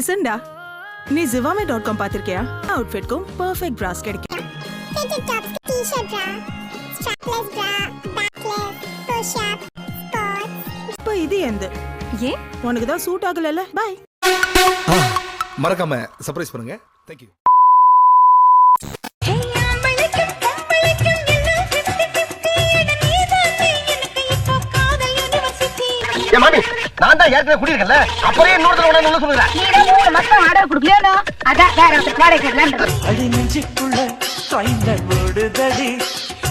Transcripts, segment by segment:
லிசன்டா நீ Zivame dot com பார்த்திருக்கியா? அவுட்ஃபிட்க்கும் பர்ஃபெக்ட் பிராஸ் கிடைக்கும். இப்போ இது எந்த? ஏன்? உனக்கு தான் சூட் ஆகலல்ல? பாய் மறக்காம சர்ப்ரைஸ் பண்ணுங்க. தேங்க்யூ ஏன் மாமி. நான் தான் ஏற்கனவே குடியிருக்கேன்ல. அப்புறம் இன்னொருத்தர் உடனே உள்ள சொல்லுறேன் நீங்க மூணு மாசம் வாடகை கொடுக்கலையோ அதான் வேற ஒருத்தர் வாடகை கேட்கலான்னு அடி நெஞ்சுக்குள்ள ட்ரைலர் ஓடுதடி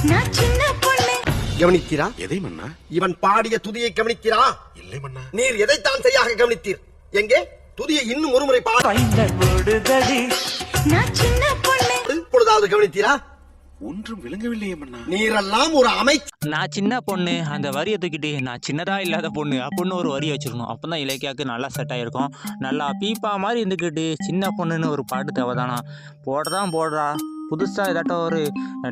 நான் சின்ன பொண்ணு. கவனித்தீரா? எதை மன்னா? இவன் பாடிய துதியை கவனித்தீரா? இல்லை மன்னா. நீர் எதைத்தான் சரியாக கவனித்தீர்? எங்கே? துதியை இன்னும் ஒருமுறை பாடு. நான் சின்ன பொண்ணு. இப்பொழுதாவது கவனித்தீரா? ஒன்றும் விளங்கவில்லையே மன்னா நீரெல்லாம் ஒரு அமைச்சர் நான் சின்ன பொண்ணு அந்த வரியை தூக்கிட்டு நான் சின்னதா இல்லாத பொண்ணு அப்படின்னு ஒரு வரி வச்சிருக்கணும். அப்போ தான் இலக்கியாவுக்கு நல்லா செட் ஆகிருக்கும் நல்லா பீப்பா மாதிரி இருந்துக்கிட்டு சின்ன பொண்ணுன்னு ஒரு பாட்டு தேவைதானா? போடுறான் போடுறா. புதுசாக ஏதாட்டும் ஒரு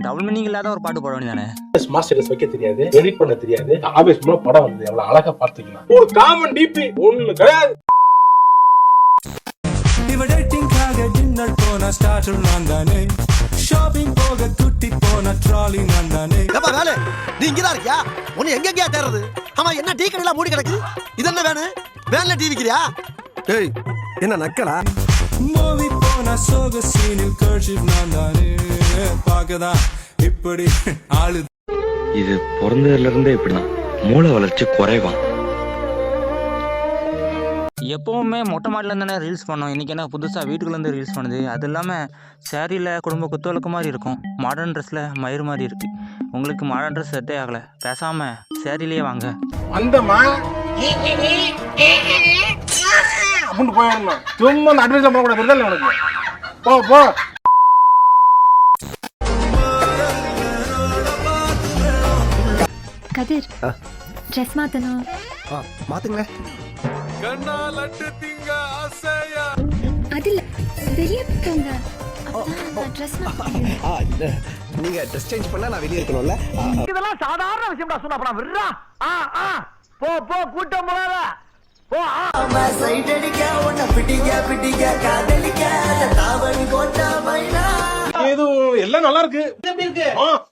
டபுள் மீனிங் இல்லாத ஒரு பாட்டு போட வேண்டியதானே? மாஸ்டர்ஸ் வைக்க தெரியாது எடிட் பண்ண தெரியாது. ஆபீஸ் மூலம் படம் வந்தது எவ்வளவு அழகா பார்த்துக்கலாம். ஒரு காமன் டிபி ஒண்ணு கிடையாது. இவ டேட்டிங்காக டின்னர் போன ஸ்டார்டர் நான் தானே? ஷாப்பிங் போக குட்டி போன ட்ராலி நான் தானே எப்ப வேலை நீ இங்கதான் இருக்கியா? உன்னை எங்க எங்கயா தேடுறது? ஆமா என்ன டீ கடையில மூடி கிடக்கு? இது என்ன வேணும் வேன்ல டீ விக்கிறியா? ஏய் என்ன நக்கலா? மூவி போன சோக சீனில் கர்ஷிப் நான் தானே பார்க்கதான் இப்படி ஆளு இது பிறந்ததுல இருந்தே இப்படிதான். மூளை வளர்ச்சி குறைவான் எப்போவுமே மொட்டை மாடியில் தானே ரீல்ஸ் பண்ணோம். இன்றைக்கி என்ன புதுசாக வீட்டுக்குள்ளேருந்து ரீல்ஸ் பண்ணுது. அது இல்லாமல் சேரீயில் குடும்ப குத்துவிளக்கு மாதிரி இருக்கும். மாடர்ன் ட்ரெஸ்ஸில் மயிறு மாதிரி இருக்குது உங்களுக்கு மாடர்ன் ட்ரெஸ் செட்டே ஆகலை. பேசாமல் சேரீலேயே வாங்க. வந்தமா அப்படின்னு போயிடணும் சும்மா போக கூட விருதல் உனக்கு? போ போ. கதிர் ட்ரெஸ் மாத்தணும். மாத்துங்களேன். அது இல்ல வெளியே போங்க நீங்க ட்ரெஸ் சேஞ்ச் பண்ணா நான் வெளியே இருக்கணும்ல? இதெல்லாம் சாதாரண விஷயம்டா சொன்னா அப்புறம் விடுறா. ஆ ஆ. போ போ கூட்டம் போறாத போ இது எல்லாம் நல்லா இருக்கு.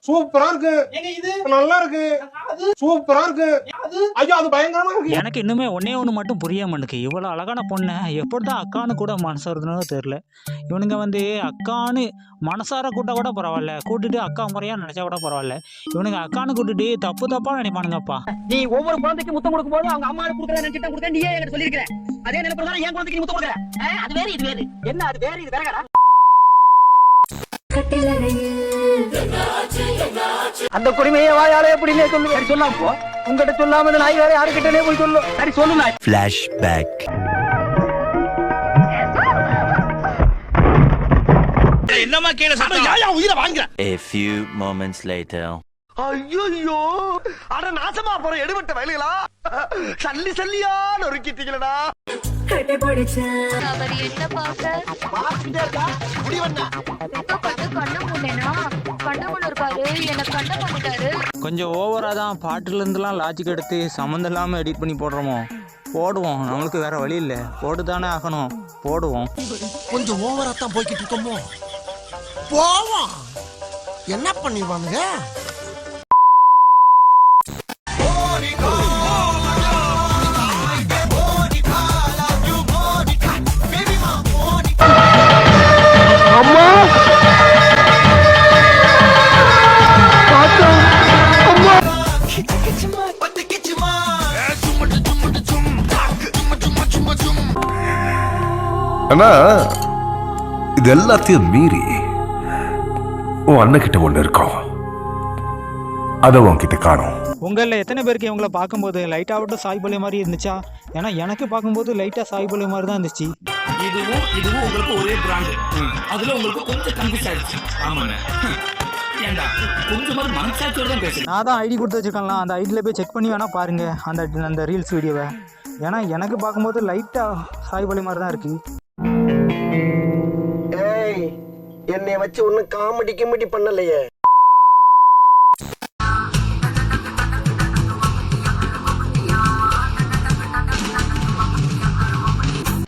சூப்பரா இருக்கு. நல்லா இருக்கு. சூப்பரா இருக்கு. ஐயோ அது பயங்கரமா இருக்கு. எனக்கு இன்னுமே ஒன்றே ஒன்று மட்டும் புரிய மாட்டேங்குது. இவ்வளோ அழகான பொண்ணை. எப்படி தான் அக்கான்னு கூட மனசு வருதுன்னு தெரில இவனுங்க வந்து அக்கான்னு மனசார கூட்ட கூட பரவாயில்ல. கூட்டிட்டு அக்கா முறையாக நினச்சா கூட பரவாயில்ல. இவனுங்க அக்கான்னு கூட்டிட்டு தப்பு தப்பாக நினைப்பானுங்கப்பா. நீ ஒவ்வொரு குழந்தைக்கு முத்தம் கொடுக்கும் போது அவங்க அம்மா கொடுக்குற நினைச்சிட்டு கொடுக்க நீயே எனக்கு சொல்லிருக்கிற அதே நினைப்பதான் என் குழந்தைக்கு நீ முத்தம் கொடுக்குற. அது வேற இது வேறு. என்ன அது வேற இது வேறடா. அந்த குடிமையை வாயால எப்படின்னே சொல்லு? சரி சொல்லாம போ. உங்ககிட்ட சொல்லாம இந்த நாய் வேற யாருக்கிட்டே போய் சொல்லு. சரி சொல்லு நாய். ஃபிளாஷ்பேக் உயிரை வாங்குற A few moments later. ஐயோ அட நாசமா போற எடுபட்ட வயலுகளா? சல்லி சல்லியா நொறுக்கிட்டீங்களடா அவர் என்ன பார்க்க? கொஞ்சம் ஓவராக தான் பாட்டுலேருந்துலாம் லாஜிக் எடுத்து சம்மந்தம் இல்லாமல் எடிட் பண்ணி போடுறோமோ? போடுவோம். நம்மளுக்கு வேற வழி இல்லை. போட்டு தானே ஆகணும். போடுவோம். கொஞ்சம் ஓவரா தான் போய்கிட்டு இருக்கோமோ? போவோம். என்ன பண்ணிடுவானுங்க? அண்ணா இது எல்லாத்தையும் மீறி உன் அண்ணகிட்ட ஒண்ணு இருக்கும். அத உன்கிட்ட காணும். உங்களில் எத்தனை பேருக்கு இவங்கள பார்க்கும்போது லைட்டாக விட்டு சாய்பொலி மாதிரி இருந்துச்சா? ஏன்னா எனக்கு பார்க்கும்போது லைட்டாக சாய்பொலி மாதிரி தான் இருந்துச்சு. இதுவும் இதுவும் உங்களுக்கு ஒரே பிராண்ட் அதுல உங்களுக்கு கொஞ்சம் கன்ஃபியூஸ் ஆயிடுச்சு. ஆமாண்ணே. நான் தான் ஐடி கொடுத்து வச்சிருக்கேன்ல அந்த ஐடியில் போய் செக் பண்ணி வேணால் பாருங்கள் அந்த அந்த ரீல்ஸ் வீடியோவை ஏன்னா எனக்கு பார்க்கும்போது லைட்டாக சாய்பொலி மாதிரி தான் இருக்குது என்னை வச்சு ஒன்னும் காமெடி கிமெடி பண்ணலையே.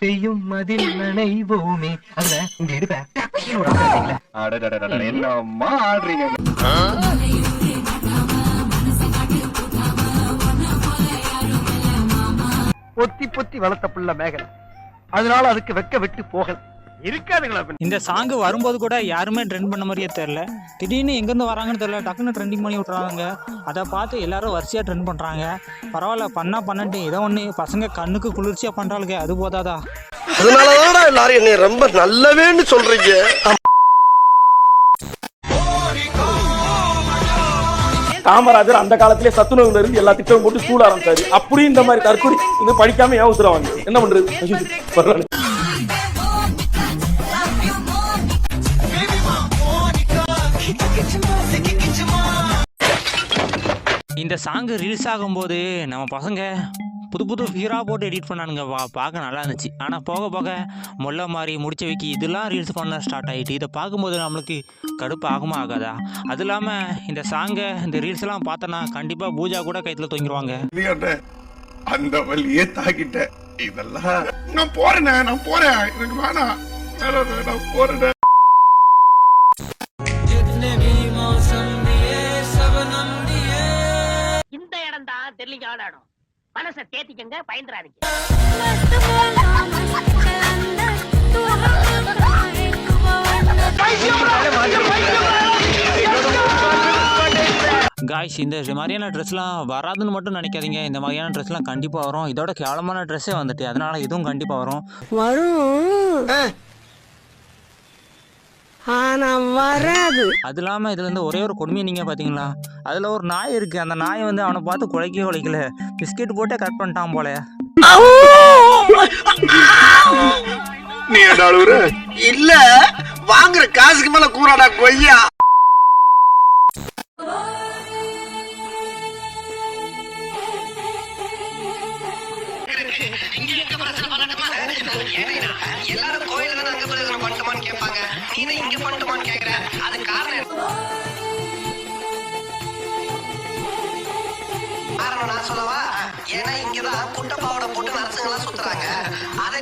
செய்யும் மதில் நனைவோமே. அதுல இங்க என்னம்மா ஆடுறீங்க பொத்தி பொத்தி வளர்த்த புள்ள மேகலை. அதனால அதுக்கு வெக்க விட்டு போகல. இருக்காதுங்களா? இந்த சாங்கு வரும்போது கூட யாருமே ட்ரெண்ட் பண்ண மாதிரியே தெரில திடீர்னு எங்கேருந்து வராங்கன்னு தெரில டக்குன்னு ட்ரெண்டிங் பண்ணி விட்றாங்க அதை பார்த்து எல்லாரும் வரிசையாக ட்ரெண்ட் பண்ணுறாங்க பரவாயில்ல பண்ணா பண்ணட்டு ஏதோ ஒன்று பசங்க கண்ணுக்கு குளிர்ச்சியாக பண்ணுறாளுங்க அது போதாதா? அதனாலதான் எல்லாரும் என்னை ரொம்ப நல்லவேன்னு சொல்றீங்க. காமராஜர் அந்த காலத்திலே சத்துணவுல இருந்து எல்லா திட்டமும் போட்டு ஸ்கூல் ஆரம்பிச்சாரு. அப்படி இந்த மாதிரி தற்கொலை இது படிக்காம ஏன் உத்தரவாங்க என்ன பண்றது? சாங்கு ரீல்ஸ் ஆகும்போது நம்ம பசங்க புது புது ஃபிகராக போட்டு எடிட் பண்ணானுங்க. வா பார்க்க நல்லா இருந்துச்சு. ஆனால் போக போக முல்லை மாதிரி முடிச்ச வைக்கி இதெல்லாம் ரீல்ஸ் பண்ண ஸ்டார்ட் ஆகிட்டு இதை பார்க்கும்போது நம்மளுக்கு கடுப்பு ஆகுமா ஆகாதா? அது இல்லாமல் இந்த சாங்கை இந்த ரீல்ஸ்லாம் பார்த்தோன்னா கண்டிப்பாக பூஜா கூட கைத்தில் தொங்கிடுவாங்க அந்த வழியே தாக்கிட்ட. இதெல்லாம் நான் போறேன் நான் போறேன். எனக்கு வேணாம் வேணாம், நான் போறேன். மனசை தேத்திக்கங்க பயந்துறாதீங்க காய்ஸ் இந்த மாதிரியான ட்ரெஸ்லாம் வராதுன்னு மட்டும் நினைக்காதீங்க. இந்த மாதிரியான ட்ரெஸ்லாம் கண்டிப்பாக வரும். இதோட கேவலமான ட்ரெஸ்ஸே வந்துட்டு அதனால் இதுவும் கண்டிப்பாக வரும். வரும். ஆனா வராது. அது இல்லாமல் இதுல இருந்து ஒரே ஒரு கொடுமையை நீங்கள் பார்த்தீங்களா? அதில் ஒரு நாய் இருக்குது அந்த நாய் வந்து அவனை பார்த்து குலைக்கவே குலைக்கல. பிஸ்கெட் போட்டே கட் பண்ணிட்டான் போல. நீ இல்ல வாங்குற காசுக்கு மேல கூறாடா கொய்யா. எல்லாரும்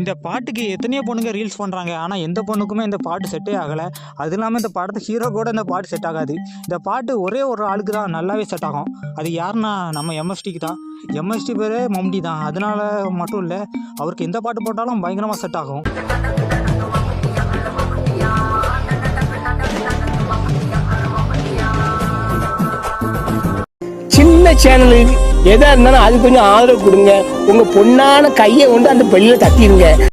இந்த பாட்டுக்கு எத்தனையோ பொண்ணுங்க ரீல்ஸ் பண்ணுறாங்க ஆனால் எந்த பொண்ணுக்குமே இந்த பாட்டு செட்டே ஆகலை. அது இல்லாமல் இந்த படத்து ஹீரோ கூட இந்த பாட்டு செட் ஆகாது. இந்த பாட்டு ஒரே ஒரு ஆளுக்கு தான் நல்லாவே செட் ஆகும். அது யாருன்னா நம்ம எம்எஸ்டிக்கு தான். எம்எஸ்டி பேரே மம்டி தான். அதனால மட்டும் இல்லை அவருக்கு எந்த பாட்டு போட்டாலும் பயங்கரமாக செட் ஆகும். சின்ன சேனலில் எதா இருந்தாலும் அது கொஞ்சம் ஆதரவு கொடுங்க. உங்க பொண்ணான கையை கொண்டு அந்த பெல்லில தட்டிடுங்க